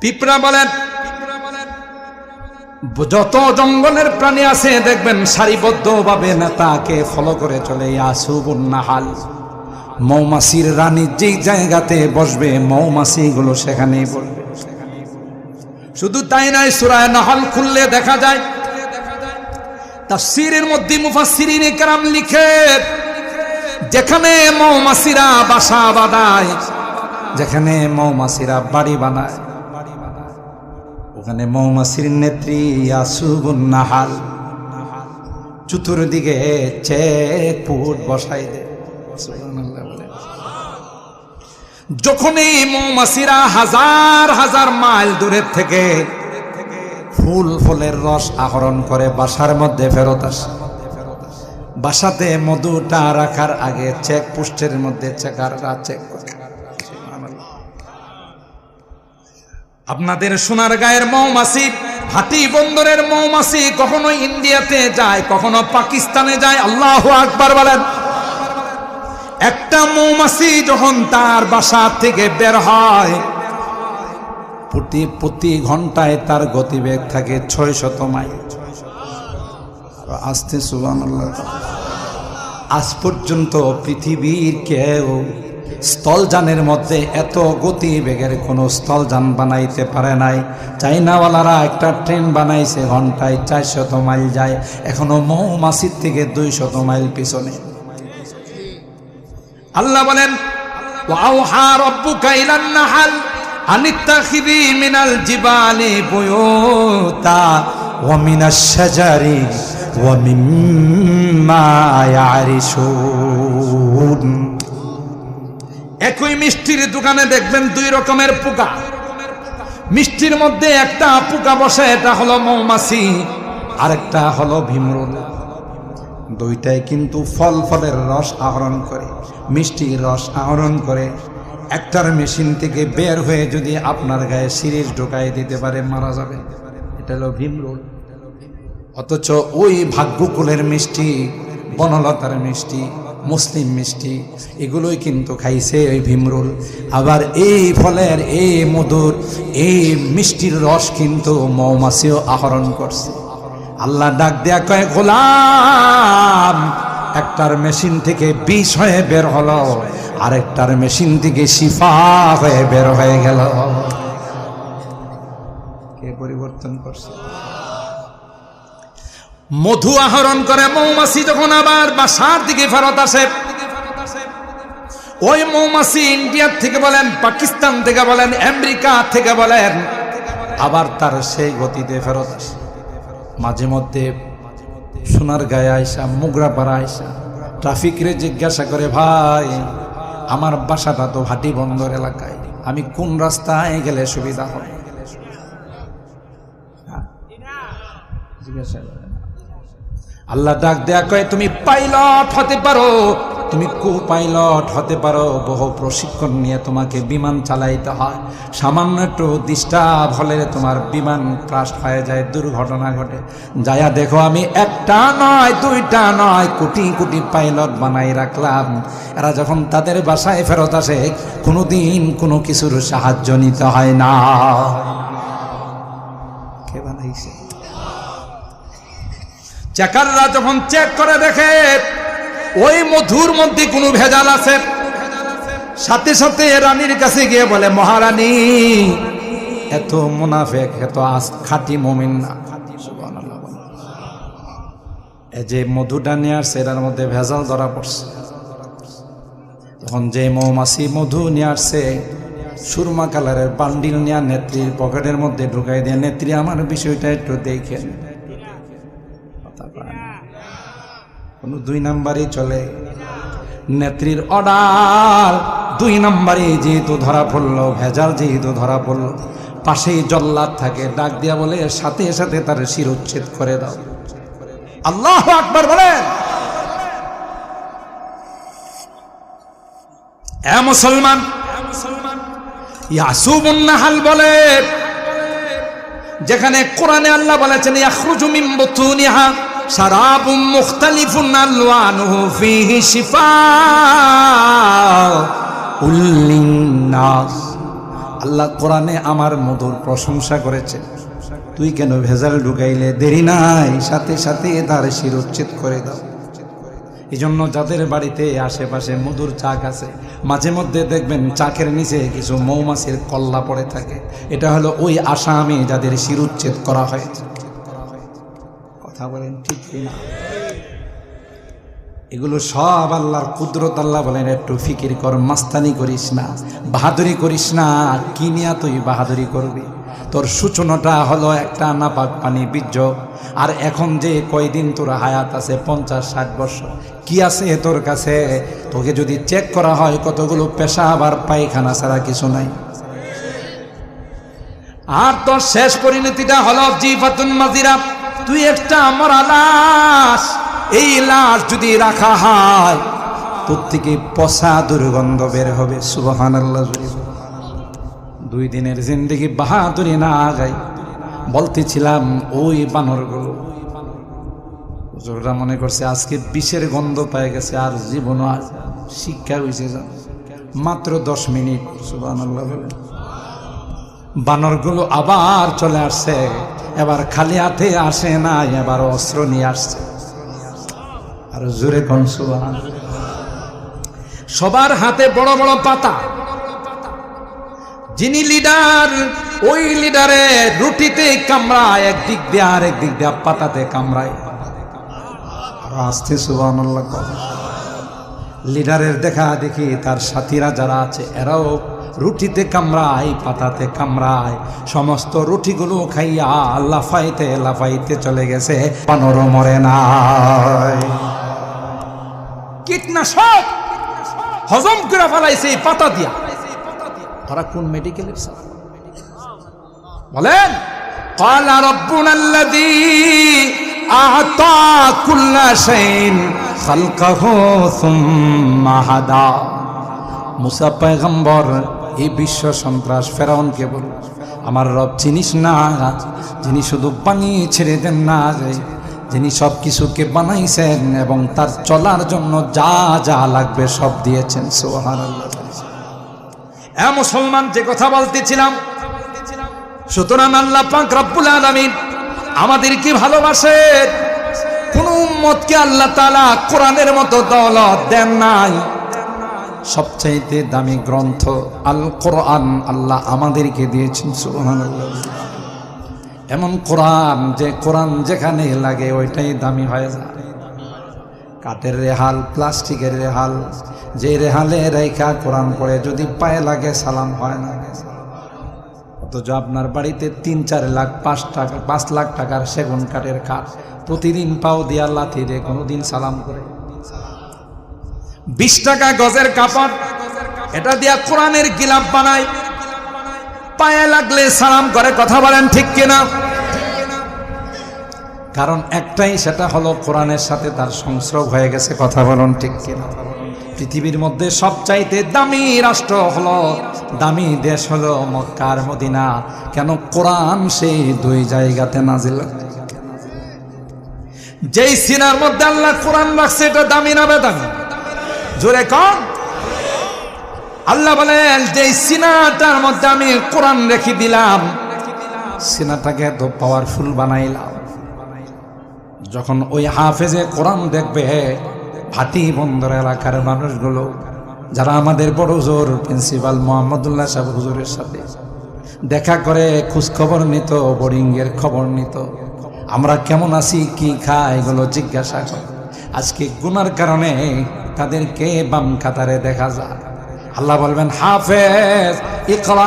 পিঁপড়া বলেন, যত জঙ্গলের প্রাণী আছে, দেখবেন সারিবদ্ধভাবে নেতাকে ফলো করে চলে আসুবুন্নাহাল মৌমাছির রানীর যেই জায়গাতে বসবে, মৌমাছিগুলো সেখানেই বসবে। শুধু তাই নয় সুরায় নাহাল খুললে দেখা যায়, তাফসীরের মধ্যে মুফাসসিরিন কেরাম লিখে, যেখানে মৌমাছিরা বাসা বাঁধায়, যেখানে মৌমাছিরা বাড়ি বানায়। ওখানে মৌমাছির নেত্রী নাহাল। চতুর্দিকে চেক পুট বসাই দে যখন এই মৌমাছিরা হাজার হাজার মাইল দূরের থেকে ফুল ফলের রস আহরণ করে বাসার মধ্যে ফেরত আসে। বাসাতে মধুটা রাখার আগে চেক পোস্টের মধ্যে চেকাররা চেক করে। আপনাদের সোনার গায়ের মৌমাছি হাতি বন্দরের মৌমাছি কখনো ইন্ডিয়াতে যায়, কখনো পাকিস্তানে যায়, আল্লাহ আকবার বলেন। একটা মৌমাছি যখন তার বাসা থেকে বের হয়, প্রতি প্রতি ঘন্টায় তার গতিবেগ থাকে ছয় শত মাইল। আসতে সুবান আজ পর্যন্ত পৃথিবীর কেউ স্থলযানের মধ্যে এত গতিবেগের কোনো স্থলযান বানাইতে পারে নাই। চাইনাওয়ালারা একটা ট্রেন বানাইছে, ঘন্টায় চারশত মাইল যায়, এখনও মৌমাছির থেকে দুই শত মাইল পিছনে। আল্লাহ বলেন মিনাল জিবালি একই মিষ্টির দোকানে দেখবেন দুই রকমের পোকা। মিষ্টির মধ্যে একটা পোকা বসে, এটা হলো মৌমাছি, আরেকটা হলো ভীমরুল। দুইটাই কিন্তু ফল ফলের রস আহরণ করে, মিষ্টির রস আহরণ করে। একটার মেশিন থেকে বের হয়ে যদি আপনার গায়ে সিরিজ ঢোকাই দিতে পারে, মারা যাবে। এটা হলো ভীমরুল। অথচ ওই ভাগ্যকুলের মিষ্টি, বনলতার মিষ্টি মুসলিম মিষ্টি, এগুলোই কিন্তু খাইছে ওই ভীমরুল। আবার এই ফলের, এই মধুর, এই মিষ্টির রস কিন্তু মৌমাছিও আহরণ করছে। আল্লাহ ডাক দেয়া কয়, গোলাম, একটার মেশিন থেকে বিষ হয়ে বের হলো, আরেকটার মেশিন থেকে শিফা হয়ে বের হয়ে গেল। কে পরিবর্তন করছে? মধু আহরণ করে মৌমাছি যখন আবার বাসার দিকে ফেরত আসে, ওই মৌমাছি ইন্ডিয়ার থেকে বলেন, পাকিস্তান থেকে বলেন, আমেরিকা থেকে বলেন, আবার তার সেই গতিতে ফেরত আসে। মাঝে মধ্যে সোনার গায়ে আয়সা মুগরা পাড়া আয়সা ট্রাফিকরে জিজ্ঞাসা করে, ভাই, আমার বাসাটা তো ভাটি বন্দর এলাকায়, আমি কোন রাস্তায় গেলে সুবিধা হয়? হ্যাঁ? জিজ্ঞাসা করে। আল্লাহ ডাক দেয়া কয়, তুমি পাইলট হতে পারো, তুমি কো পাইলট হতে পারো। বহু প্রশিক্ষণ নিয়ে তোমাকে বিমান চালাইতে হয়। সামান্য একটু ডিস্টার্ব হলে তোমার বিমান ক্রাশ হয়ে যায়, দুর্ঘটনা ঘটে। যায়া দেখো, আমি একটা নয়, দুইটা নয়, কোটি কোটি পাইলট বানাই রাখলাম। এরা যখন তাদের বাসায় ফেরত আসে, কোনোদিন কোনো কিছুর সাহায্য নিতে হয় না। কে বানাইছে? চেকাররা যখন চেক করে দেখে, ওই মধুর মধ্যে কোনো ভেজাল আছে। সাথে সাথে রানীর কাছে গিয়ে বলে, মহারানী, এত মুনাফেক, এত আস, খাটি মমিন না। যে মধুটা নিয়ে আসছে, এটার মধ্যে ভেজাল ধরা পড়ছে। তখন যে মৌমাছি মধু নিয়ে আসছে, সুরমা কালারের বান্ডিল নিয়ে নেত্রীর পকেটের মধ্যে ঢুকাই দিয়ে, নেত্রী, আমার বিষয়টা একটু দেখেন কথা কয় না। কোনো দুই নাম্বারই চলে। নেত্রীর অর্ডার দুই নাম্বারে যেহেতু ধরা পড়ল, ভেজাল যেহেতু ধরা পড়ল, পাশেই জল্লাদ থাকে। ডাক দিয়া বলে, সাথে সাথে তার শিরোচ্ছেদ করে দাও। আল্লাহ আকবার বলেন। মুসলমান ইয়াসুবুন্নাহাল বলে, যেখানে কোরআনে আল্লাহ বলেছেন, ইয়াখরুজু মিন শারাবুম মুখতালিফুন আলওয়ানুহু ফীহি শিফা উল্লিন্নাস। আল্লাহ কোরআনে আমার মধুর প্রশংসা করেছে। তুই কেন ভেজাল ঢুকাইলে? দেরি নাই। সাথে সাথে তার শিরোচ্ছেদ করে দাও। এই জন্য যাদের বাড়িতে আশেপাশে মধুর চাক আছে, মাঝে মধ্যে দেখবেন চাকের নিচে কিছু মৌমাছির কল্লা পড়ে থাকে। এটা হলো ওই আসামে যাদের শিরুচ্ছেদ করা হয়েছে। কথা বলেন, ঠিক না এগুলো সব আল্লাহর কুদরত, আল্লাহ বলেন, একটু ফিকির কর, মাস্তানি করিস না, বাহাদুরি করিস না কি নিয়া তুই বাহাদুরি করবি? তোর সূচনাটা হলো একটা নাপাক পানি বীর্য, আর এখন যে কয়দিন তোর হায়াত আছে, পঞ্চাশ, ষাট বছর, কি আছে তোর কাছে? তোকে যদি চেক করা হয়, কতগুলো পেশা আবার পায়খানা ছাড়া কিছু নাই। আর তোর শেষ পরিণতিটা হলো জিফাতুন মাজিরা। তুই একটা মরা লাশ এই লাশ যদি রাখা হয় তোর থেকে দুর্গন্ধ বের হবে সুবহান দুই দিনের জিন্দিগি বাহাদুরি না যাই বলতেছিলাম, ওই বানরগুলো। হুজুররা মনে করছে, আজকে বিষের গন্ধ পেয়ে গেছে, আর জীবন আর শিক্ষা হয়েছে মাত্র দশ মিনিট বলে বানরগুলো আবার চলে আসছে। এবার খালি হাতে আসে না, এবার অস্ত্র নিয়ে আসছে। আর জোরে কোন সুবহান সবার হাতে বড় বড় পাতা। যিনি লিডার, ওই লিডারে রুটিতে কামড়ায়, একদিক দিয়ে আর একদিক দিয়ে পাতাতে কামড়ায়। আসতে সুবান লিডারের দেখা দেখি তার সাথীরা যারা আছে, এরাও রুটিতে কামড়ায়, পাতাতে কামড়ায়, সমস্ত রুটিগুলো খাইয়া লাফাইতে লাফাইতে চলে গেছে বানরও মরে নাই। কীটনাশক! হজম করে ফেলাইছে পাতা দিয়া। তারা কোন মেডিকেলের বলেন قال ربنا الذي أعطى كل شيء خلقه ثم هدى এই বিশ্ব সন্ত্রাস ফেরাউনকে বল আমার রব চিনিস না, যিনি শুধু পানি ছেড়ে দেন না যিনি সব কিছুকে বানাইছেন এবং তার চলার জন্য যা যা লাগবে সব দিয়েছেন সোহান এ মুসলমান, যে কথা বলতেছিলাম, সুতরাং আল্লাহ পাক রব্বুল আলামিন আমাদেরকে ভালোবাসে। কোন উম্মতকে আল্লাহ তাআলা কোরআনের মতো দৌলত দেন নাই। সবচাইতে দামি গ্রন্থ আল কোরআন আল্লাহ আমাদেরকে দিয়েছেন, সুবহানাল্লাহ। এমন কোরআন যে কোরআন যেখানে লাগে ওইটাই দামি হয়ে যায়। কাঠের রেহাল, প্লাস্টিকের রেহাল, যে রেহালে রেখা কোরআন পড়ে, যদি পায়ে লাগে সালাম হয় না। অথচ আপনার বাড়িতে তিন চার লাখ, পাঁচ টাকা, পাঁচ লাখ টাকার সেগুন কাঠের কাঠ প্রতিদিন পাও দিয়া লাথি দিয়ে কোনোদিন সালাম করে। বিশ টাকা গজের কাপড়। এটা দিয়া কোরআনের গিলাপ বানায়। পায়ে লাগলে সালাম করে, কথা বলেন ঠিক কিনা? কারণ একটাই, সেটা হলো কোরআনের সাথে তার সংস্রব হয়ে গেছে, কথা বলুন ঠিক কিনা? পৃথিবীর মধ্যে সবচাইতে দামি রাষ্ট্র হলো, দামি দেশ হলো মক্কার মদিনা। কেন কোরআন সেই দুই জায়গাতে নাজিল? যেই সিনার মধ্যে আল্লাহ কোরআন রাখছে, এটা দামি না বেদামি? জোরে কম। আল্লাহ বলেন, যে সিনাটার মধ্যে আমি কোরআন রেখে দিলাম, সিনাটাকে এত পাওয়ারফুল বানাইলাম। যখন ওই হাফেজে কোরআন দেখবে ভাটি বন্দর এলাকার মানুষগুলো, যারা আমাদের বড় জোর প্রিন্সিপাল মোহাম্মদুল্লাহ সাহেব হুজুরের সাথে দেখা করে, খোঁজখবর নিত, বোরিংয়ের খবর নিত, আমরা কেমন আছি, কি খাই এগুলো জিজ্ঞাসা আজকে গুনার কারণে তাদেরকে বাম খাতারে দেখা যায়। আল্লাহ বলবেন হাফেজ ইকরা